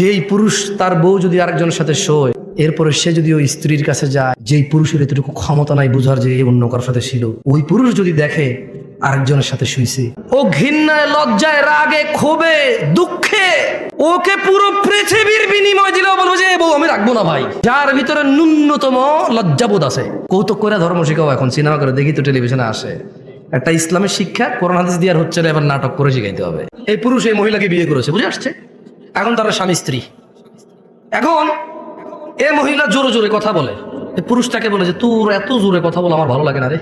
যেই পুরুষ তার বউ যদি আরেকজনের সাথে শোয়, এরপরে সে যদি ওই স্ত্রীর কাছে যায়, যেই পুরুষের এতটুকু ক্ষমতা নাই বুঝার যে অন্য কারোর সাথে ছিল, ওই পুরুষ যদি দেখে আরেকজনের সাথে শুইছে, ও ঘৃণায়, লজ্জায়, রাগে, ক্ষোভে, দুঃখে, ওকে পুরো পৃথিবীর বিনিময় দিলেও বলব যে বউ, আমি রাখব না ভাই। যার ভিতরে ন্যূনতম লজ্জাবোধ আছে। কৌতুক করে ধর্ম শিখাও এখন, সিনেমা করে দেখি তো টেলিভিশনে আসে। একটা ইসলামের শিক্ষা করোনা দিয়ে আর হচ্ছে না, এবার নাটক করে শিখাইতে হবে। এই পুরুষ এই মহিলাকে বিয়ে করেছে, বুঝে আসছে? এখন তারা স্বামী স্ত্রী। এখন এ মহিলা জোরে জোরে কথা বলে। পুরুষটাকে বলে যে তোর এত জোরে কথা বলে আমার ভালো লাগে না রে।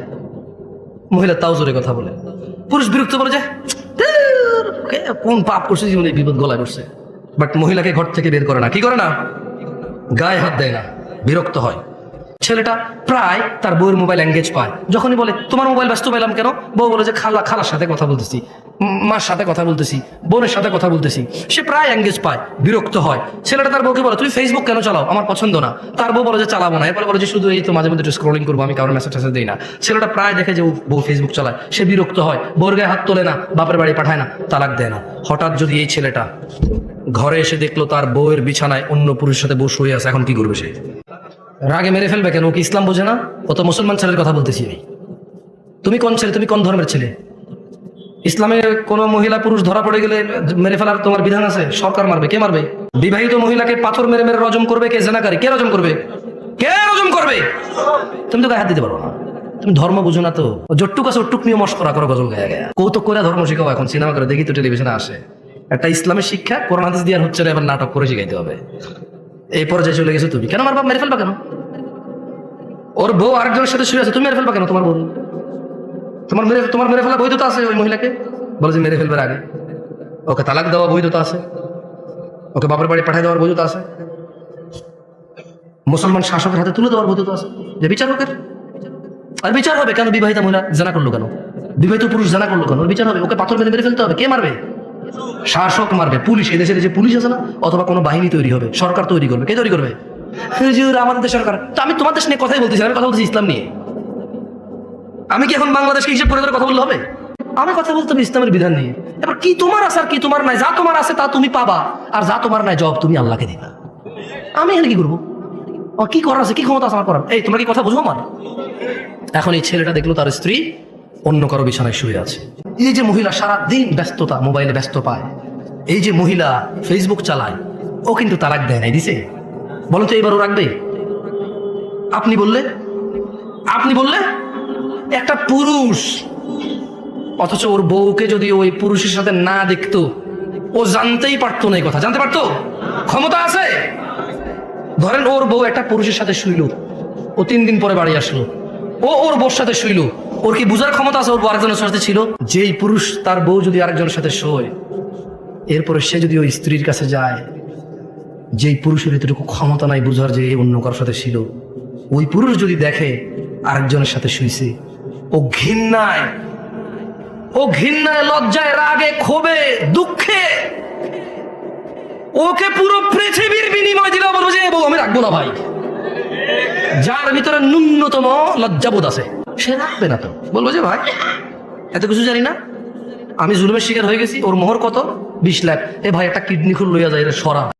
মহিলা তাও জোরে কথা বলে। পুরুষ বিরক্ত বলে যে "ধুর, কোন পাপ করছে জীবনে বিপদ গলায় করছে বাট মহিলাকে ঘর থেকে বের করে না। কি করে না? গায়ে হাত দেয় না। বিরক্ত হয়। ছেলেটা প্রায় তার বউয়ের মোবাইল এঙ্গেজ পায়। যখনই বলে, তোমার মোবাইল ব্যস্ত পেলাম কেন? বউ বলে যে, খালা, খালার সাথে কথা বলতেছি মার সাথে কথা বলতেছি, বোনের সাথে কথা বলতেছি। সে প্রায় এঙ্গেজ পায়, বিরক্ত হয়। ছেলেটা তার বউকে বলে, তুমি ফেসবুক কেন চালাও? আমার পছন্দ না। তার বউ বলে যে, চালাবো না। এরপরে বলে যে, শুধু এই তো মাঝে মধ্যে একটু স্ক্রোলিং করব, আমি কারোর মেসেজ টেসেজ দিই না। ছেলেটা প্রায় দেখে যে বউ ফেসবুক চালায়। সে বিরক্ত হয়, বউর গায়ে হাত তোলে না, বাপের বাড়ি পাঠায় না, তালাক দেয় না। হঠাৎ যদি এই ছেলেটা ঘরে এসে দেখল তার বউয়ের বিছানায় অন্য পুরুষের সাথে বউ শুয়ে আছে, এখন কি করবে সে? রাগে মেরে ফেলবে কেন? কি ইসলাম বোঝে না? ও তো মুসলমান ছেলের কথা বলতেছি আমি। তুমি কোন ছেলে? তুমি কোন ধর্মের ছেলে? ইসলামে কোন মহিলা পুরুষ ধরা পড়ে গেলে মেরে ফেলার তোমার বিধান আছে? সরকার মারবে। কে মারবে? বিবাহিত মহিলাকে পাথর মেরে মেরে রজম করবে কে? জেনাকারী। কে রজম করবে? কে রজম করবে? তুমি তো গায়ে হাত দিতে পারো না। তুমি ধর্ম বুঝো না তো। জট্টুক আছে ওটুক নিয়ে মস্করা করো গজল গায়ে গায়ে। কৌতুক করে ধর্ম শিখাও এখন, সিনেমা করে দেখি তো টেলিভিশনে আসে। একটা ইসলামের শিক্ষা হাদিস দিয়ে হচ্ছে না, এবার নাটক করে শিখাইতে হবে। এই পর্যায়ে চলে গেছো তুমি। কেন আমার বাপ মেরে ফেলবা কেন? ওর বউ আরেকজনের সাথে শুয়ে আছে, তুমি মেরে ফেলবা কেন তোমার বউ? তোমার মেরে তোমার মেরে ফেলা বৈধতা আছে ওই মহিলাকে? বলে যে মেরে ফেলবার আগে। ওকে তালাক দেওয়া বৈধতা আছে। ওকে বাপের বাড়ি পাঠিয়ে দেওয়ার বৈধতা আছে। মুসলমান শাসকের হাতে তুলে দেওয়ার বৈধতা আছে। যে বিচার হোকের আর বিচার হবে কেন বিবাহিতা মহিলা? জানা করল কেন? বিবাহিত পুরুষ জানা করল কেন? বিচার হবে। ওকে পাথর মেরে মেরে ফেলতে হবে। কে মারবে? শাসক মারবে, পুলিশ এদেশের যে পুলিশ আছে না, অথবা কোনো বাহিনী তৈরি হবে, সরকার তৈরি করবে, কে তৈরি করবে? আমাদের দেশ সরকার। তো আমি তোমার দেশ নিয়ে কথাই বলতেছি আমি কথা বলতেছি ইসলাম নিয়ে। আমি কি এখন বাংলাদেশকে হিসেব করে কথা বললে হবে? আমি কথা বলতে হবে ইসলামের বিধান নিয়ে। এবার কি তোমার আছে আর কি তোমার নাই? যা তোমার আছে তা তুমি পাবা, আর যা তোমার নাই জব তুমি আল্লাহকে দিবা। আমি এখানে কি করব? কি করার আছে? কি ক্ষমতা আছে আমার করার? এই, তোমরা কি কথা বুঝো আমার? এখন এই ছেলেটা দেখল তার স্ত্রী। অন্য কারও বিছানায় শুয়ে আছে। এই যে মহিলা সারা দিন ব্যস্ততা, মোবাইলে ব্যস্ত পায়, এই যে মহিলা ফেসবুক চালায়, ও কিন্তু তালাক দেয় নাই, দিছে? বলো তো এবার ও রাখবে? আপনি বললে? আপনি বললে? একটা পুরুষ, অথচ ওর বউকে যদি ওই পুরুষের সাথে না দেখতো, ও জানতেই পারতো না এই কথা। জানতে পারতো? ক্ষমতা আছে? ধরেন ওর বউ একটা পুরুষের সাথে শুইল, ও তিন দিন পরে বাড়ি আসলো, ও ওর বউর সাথে শুইল ওর কি বুঝার ক্ষমতা আছে? ওর আরেকজনের সাথে ছিল? যেই পুরুষ তার বউ যদি আরেকজনের সাথে শোয়, এরপরে সে যদি ওই স্ত্রীর কাছে যায়, যেই পুরুষের এতটুকু ক্ষমতা নাই বুঝার যে অন্য কারোর সাথে ছিল, ওই পুরুষ যদি দেখে আরেকজনের সাথে শুইছে, ও ঘৃণায় ও ঘৃণায়, লজ্জায়, রাগে, ক্ষোভে, দুঃখে, ওকে পুরো পৃথিবীর বিনিময় দিলেও বলব যে আমি রাখব না ভাই। যার ভিতরে ন্যূনতম লজ্জাবোধ আছে। সে রাখবে না তো। বলব যে ভাই, এত কিছু জানি না। আমি জুলুমের শিকার হয়ে গেছি, ওর মোহর কত? বিশ লাখ। এ ভাই, একটা কিডনি খুল লইয়া যায় সরা।